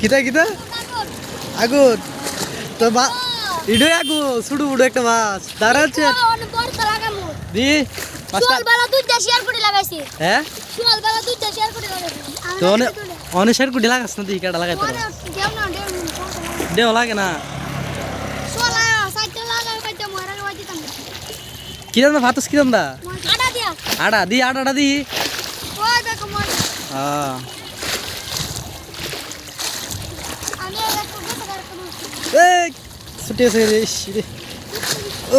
কিতা কিতা? আগুন তো বা ইডো আগু সুডু বুডু একটা মাছ। দাঁড়াচ্ছে দি শেয়ার হ্যাঁ? শেয়ার অনেক সাইড কুটি লাগাস না তুই কাটা লাগাই দেও না লাগে না। সুয়াল সাইডে লাগাই কাটে মরা গাওয়া দিতাম কি দাম ভাতস কি দাম দা আড়া দি আড়াটা দি। ওই হ্যাঁ আমি একটু বসে করব এই ছুটি আছে রে রে ও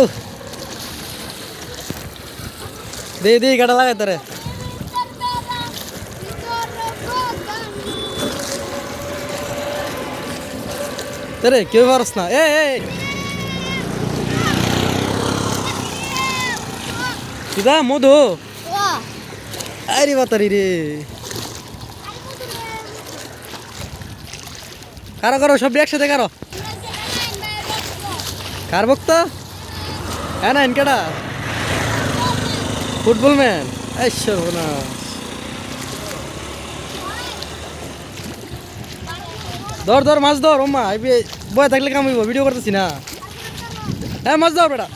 দে দে কাটা লাগাই তোরে তোরে কেউ পারস না এ এ কিদা মধু আরে বাতারি রে কারও কারও সব একসাথে কারও কার বক্ত হ্যাঁ না ইনকাটা ফুটবল ম্যান সর্বনাশ ধর ধর মাছ ধর ওমা আইবি বয় থাকলে কাম হইব ভিডিও করতেছি না হ্যাঁ মাছ ধর বেটা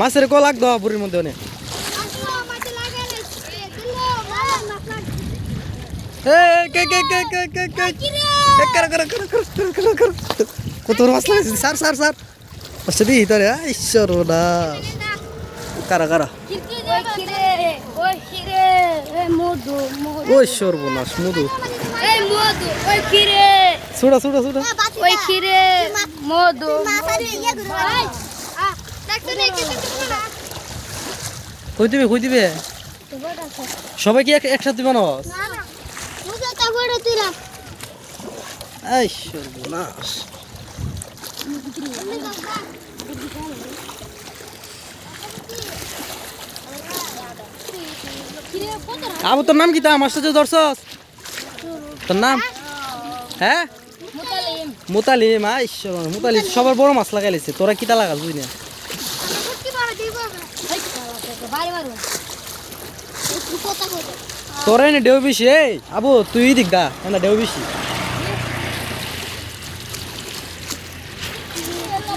মাছের কো লাগ দাও বুড়ির মধ্যে অনেক কে কে কে কে কে কে করো করো করো করো করো করো করো কত বড় মাছ লাগাইছিস স্যার স্যার স্যার আচ্ছা দি তোরে ঈশ্বর না কারা কারা ওই সর্বনাশ মধু সুড়া সুড়া সুড়া ওই খিরে মধু কই দিবে কই দিবে সবাই কি এক- একসাথে বানাস? এই সর্বনাশ। আবু, তোর নাম কি? তা মাস্টার যে ধরছস? তোর নাম? হ্যাঁ? মুতালিম। ঈশ্বর, মুতালিম। সবার বড় মাছ লাগাই লাইছে তোরা কিতা লাগাস, বুঝি না? তোরা এনে ডেউ বেশি এই, আবু, তুই দিক দা না ডেউ বেশি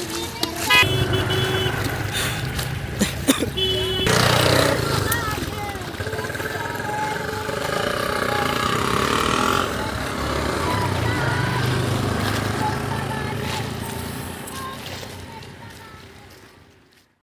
Thank you.